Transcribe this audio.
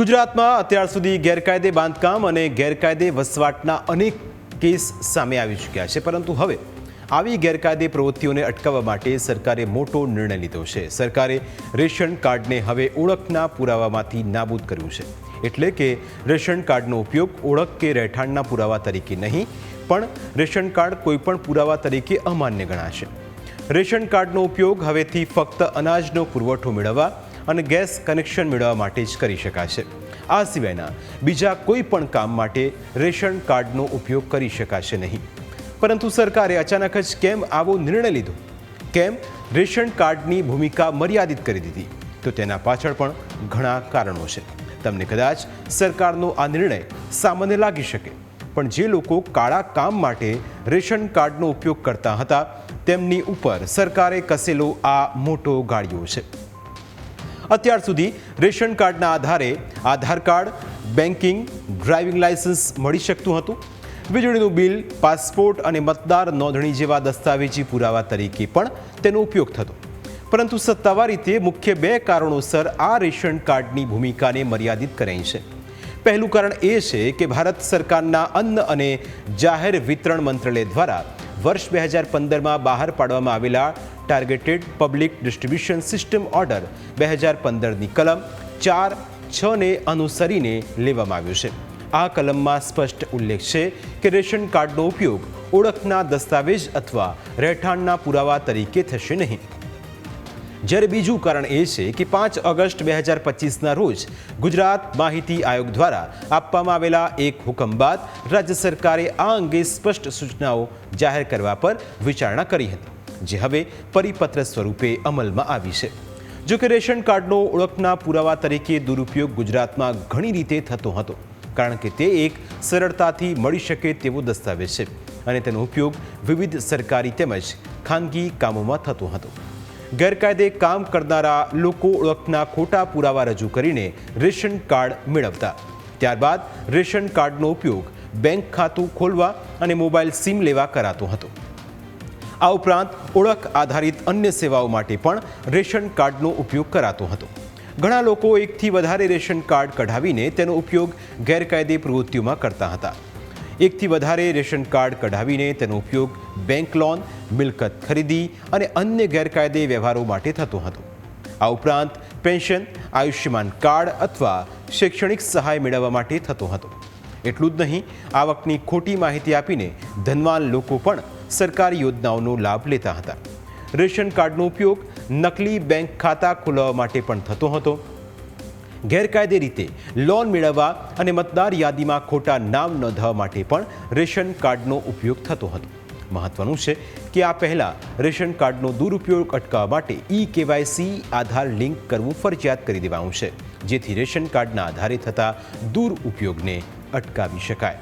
ગુજરાતમાં અત્યાર સુધી ગેરકાયદે બાંધકામ અને ગેરકાયદે વસવાટના અનેક કેસ સામે આવી ચૂક્યા છે. પરંતુ હવે આવી ગેરકાયદે પ્રવૃત્તિઓને અટકાવવા માટે સરકારે મોટો નિર્ણય લીધો છે. સરકારે રેશન કાર્ડને હવે ઓળખના પુરાવામાંથી નાબૂદ કર્યું છે. એટલે કે રેશન કાર્ડનો ઉપયોગ ઓળખ કે રહેઠાણના પુરાવા તરીકે નહીં, પણ રેશન કાર્ડ કોઈપણ પુરાવા તરીકે અમાન્ય ગણાશે. રેશન કાર્ડનો ઉપયોગ હવેથી ફક્ત અનાજનો પુરવઠો મેળવવા અને ગેસ કનેક્શન મેળવવા માટે જ કરી શકાશે. આ સિવાયના બીજા કોઈ પણ કામ માટે રેશન કાર્ડનો ઉપયોગ કરી શકાશે નહીં. પરંતુ સરકારે અચાનક જ કેમ આવો નિર્ણય લીધો? કેમ રેશન કાર્ડની ભૂમિકા મર્યાદિત કરી દીધી? તો તેના પાછળ પણ ઘણા કારણો છે. તમને કદાચ સરકારનો આ નિર્ણય સામાન્ય લાગી શકે, પણ જે લોકો કાળા કામ માટે રેશન કાર્ડનો ઉપયોગ કરતા હતા, તેમની ઉપર સરકારે કસેલો આ મોટો ગાળિયો છે. અત્યાર સુધી રેશન કાર્ડના આધારે Aadhaar card banking driving licence મળી શકતું હતું. વીજળીનું બિલ, પાસપોર્ટ અને મતદાર નોંધણી જેવા દસ્તાવેજી પુરાવા તરીકે પણ તેનો ઉપયોગ થતો. પરંતુ સત્તાવાર રીતે મુખ્ય બે કારણોસર આ રેશન કાર્ડની ભૂમિકાને મર્યાદિત કરાઈ છે. પહેલું કારણ એ છે કે ભારત સરકારના અન્ન અને જાહેર વિતરણ મંત્રાલય દ્વારા વર્ષ બે હજાર પંદરમાં બહાર પાડવામાં આવેલા targeted public distribution system order બે હજાર પંદરની કલમ ચાર છને અનુસરીને લેવામાં આવ્યો છે. આ કલમમાં સ્પષ્ટ ઉલ્લેખ છે કે રેશન કાર્ડનો ઉપયોગ ઓળખના દસ્તાવેજ અથવા રહેઠાણના પુરાવા તરીકે થશે નહીં. જ્યારે બીજું કારણ એ છે કે પાંચ ઓગસ્ટ બે હજાર પચીસના રોજ ગુજરાત માહિતી આયોગ દ્વારા આપવામાં આવેલા એક હુકમ બાદ રાજ્ય સરકારે આ અંગે સ્પષ્ટ સૂચનાઓ જાહેર કરવા પર વિચારણા કરી હતી. જે હવે પરિપત્ર સ્વરૂપે અમલમાં આવી છે. જો કે રેશન કાર્ડનો ઓળખના પુરાવા તરીકે દુરુપયોગ ગુજરાતમાં ઘણી રીતે થતો હતો, કારણ કે તે એક સરળતાથી મળી શકે તેવો દસ્તાવેજ છે અને તેનો ઉપયોગ વિવિધ સરકારી તેમજ ખાનગી કામોમાં થતો હતો. ગેરકાયદે કામ કરનારા લોકો ઓળખના ખોટા પુરાવા રજૂ કરીને રેશન કાર્ડ મેળવતા. ત્યારબાદ રેશન કાર્ડનો ઉપયોગ બેંક ખાતું ખોલવા અને મોબાઈલ સિમ લેવા કરાતો હતો. આ ઉપરાંત ઓળખ આધારિત અન્ય સેવાઓ માટે પણ રેશન કાર્ડનો ઉપયોગ કરાતો હતો. ઘણા લોકો એકથી વધારે રેશન કાર્ડ કઢાવીને તેનો ઉપયોગ ગેરકાયદે પ્રવૃત્તિઓમાં કરતા હતા. એકથી વધારે રેશન કાર્ડ કઢાવીને તેનો ઉપયોગ બેંક લોન, મિલકત ખરીદી અને અન્ય ગેરકાયદે વ્યવહારો માટે થતો હતો. આ ઉપરાંત પેન્શન, આયુષ્યમાન કાર્ડ અથવા શૈક્ષણિક સહાય મેળવવા માટે થતો હતો. એટલું જ નહીં, આવકની ખોટી માહિતી આપીને ધનવાન લોકો પણ સરકારી યોજનાઓનો લાભ લેતા હતા. રેશન કાર્ડનો ઉપયોગ નકલી બેંક ખાતા ખોલાવવા માટે પણ થતો હતો. ગેરકાયદે રીતે લોન મેળવવા અને મતદાર યાદીમાં ખોટા નામ નોંધાવવા માટે પણ રેશન કાર્ડનો ઉપયોગ થતો હતો. મહત્વનું છે કે આ પહેલાં રેશન કાર્ડનો દુરુપયોગ અટકાવવા માટે ઈ કેવાયસી આધાર લિંક કરવું ફરજિયાત કરી દેવાનું છે, જેથી રેશન કાર્ડના આધારે થતા દુરુપયોગને અટકાવી શકાય.